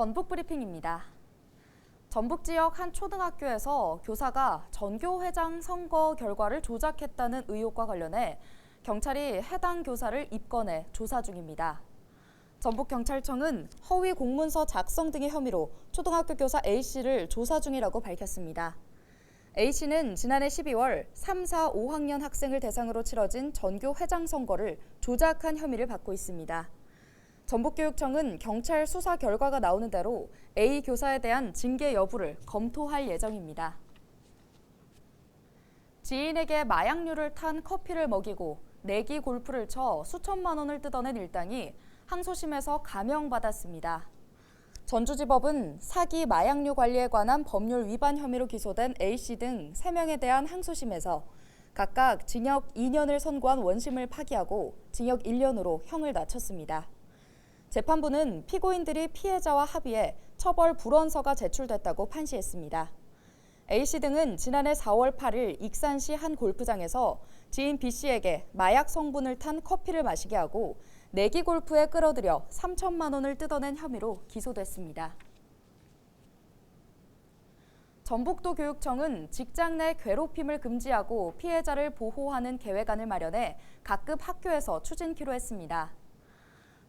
전북 브리핑입니다. 전북 지역 한 초등학교에서 교사가 전교 회장 선거 결과를 조작했다는 의혹과 관련해 경찰이 해당 교사를 입건해 조사 중입니다. 전북경찰청은 허위 공문서 작성 등의 혐의로 초등학교 교사 A씨를 조사 중이라고 밝혔습니다. A씨는 지난해 12월 3, 4, 5학년 학생을 대상으로 치러진 전교 회장 선거를 조작한 혐의를 받고 있습니다. 전북교육청은 경찰 수사 결과가 나오는 대로 A 교사에 대한 징계 여부를 검토할 예정입니다. 지인에게 마약류를 탄 커피를 먹이고 내기 골프를 쳐 수천만 원을 뜯어낸 일당이 항소심에서 감형받았습니다. 전주지법은 사기 마약류 관리에 관한 법률 위반 혐의로 기소된 A씨 등 3명에 대한 항소심에서 각각 징역 2년을 선고한 원심을 파기하고 징역 1년으로 형을 낮췄습니다. 재판부는 피고인들이 피해자와 합의해 처벌 불원서가 제출됐다고 판시했습니다. A씨 등은 지난해 4월 8일 익산시 한 골프장에서 지인 B씨에게 마약 성분을 탄 커피를 마시게 하고 내기 골프에 끌어들여 3천만 원을 뜯어낸 혐의로 기소됐습니다. 전북도 교육청은 직장 내 괴롭힘을 금지하고 피해자를 보호하는 계획안을 마련해 각급 학교에서 추진키로 했습니다.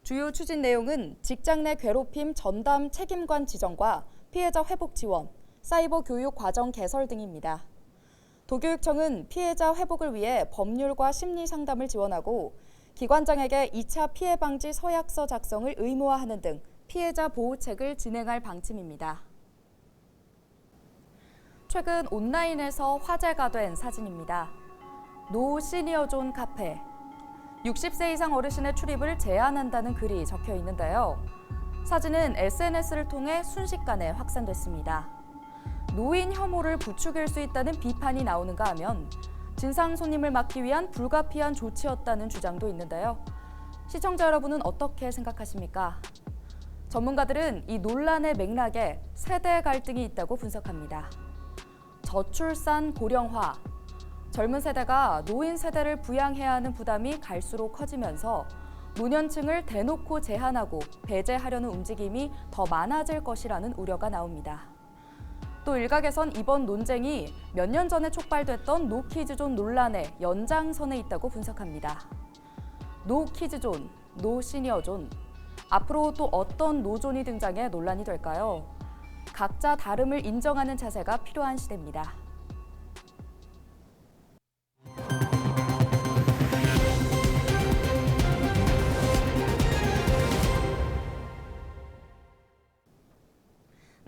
주요 추진 내용은 직장 내 괴롭힘 전담 책임관 지정과 피해자 회복 지원, 사이버 교육 과정 개설 등입니다. 도교육청은 피해자 회복을 위해 법률과 심리 상담을 지원하고 기관장에게 2차 피해 방지 서약서 작성을 의무화하는 등 피해자 보호책을 진행할 방침입니다. 최근 온라인에서 화제가 된 사진입니다. 노 시니어존 카페. 60세 이상 어르신의 출입을 제한한다는 글이 적혀 있는데요. 사진은 SNS를 통해 순식간에 확산됐습니다. 노인 혐오를 부추길 수 있다는 비판이 나오는가 하면 진상 손님을 막기 위한 불가피한 조치였다는 주장도 있는데요. 시청자 여러분은 어떻게 생각하십니까? 전문가들은 이 논란의 맥락에 세대 갈등이 있다고 분석합니다. 저출산 고령화, 젊은 세대가 노인 세대를 부양해야 하는 부담이 갈수록 커지면서 노년층을 대놓고 제한하고 배제하려는 움직임이 더 많아질 것이라는 우려가 나옵니다. 또 일각에선 이번 논쟁이 몇 년 전에 촉발됐던 노키즈존 논란의 연장선에 있다고 분석합니다. 노키즈존, 노시니어존. 앞으로 또 어떤 노존이 등장해 논란이 될까요? 각자 다름을 인정하는 자세가 필요한 시대입니다.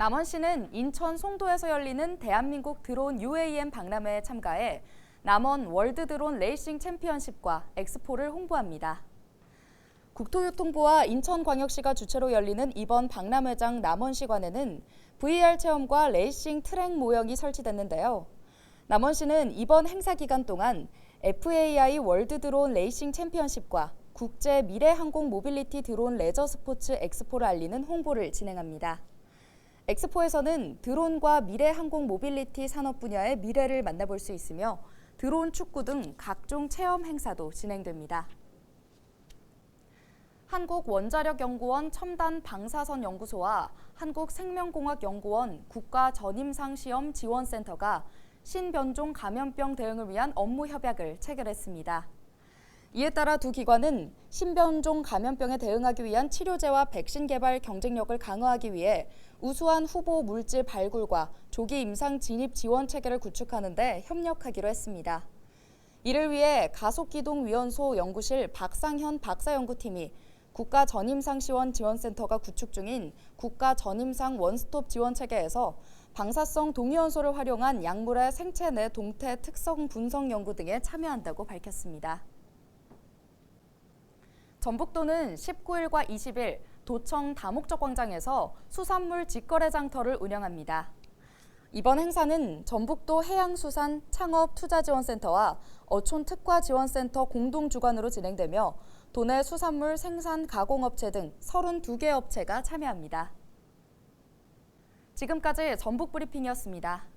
남원시는 인천 송도에서 열리는 대한민국 드론 UAM 박람회에 참가해 남원 월드 드론 레이싱 챔피언십과 엑스포를 홍보합니다. 국토교통부와 인천광역시가 주최로 열리는 이번 박람회장 남원시관에는 VR 체험과 레이싱 트랙 모형이 설치됐는데요. 남원시는 이번 행사 기간 동안 FAI 월드 드론 레이싱 챔피언십과 국제 미래 항공 모빌리티 드론 레저 스포츠 엑스포를 알리는 홍보를 진행합니다. 엑스포에서는 드론과 미래 항공 모빌리티 산업 분야의 미래를 만나볼 수 있으며 드론 축구 등 각종 체험 행사도 진행됩니다. 한국원자력연구원 첨단 방사선 연구소와 한국생명공학연구원 국가전임상시험 지원센터가 신변종 감염병 대응을 위한 업무 협약을 체결했습니다. 이에 따라 두 기관은 신변종 감염병에 대응하기 위한 치료제와 백신 개발 경쟁력을 강화하기 위해 우수한 후보 물질 발굴과 조기 임상 진입 지원 체계를 구축하는 데 협력하기로 했습니다. 이를 위해 가속기동위원소 연구실 박상현 박사연구팀이 국가 전임상 시원 지원센터가 구축 중인 국가 전임상 원스톱 지원 체계에서 방사성 동위원소를 활용한 약물의 생체 내 동태 특성 분석 연구 등에 참여한다고 밝혔습니다. 전북도는 19일과 20일 도청 다목적 광장에서 수산물 직거래 장터를 운영합니다. 이번 행사는 전북도 해양수산 창업투자지원센터와 어촌특화지원센터 공동 주관으로 진행되며 도내 수산물 생산 가공업체 등 32개 업체가 참여합니다. 지금까지 전북 브리핑이었습니다.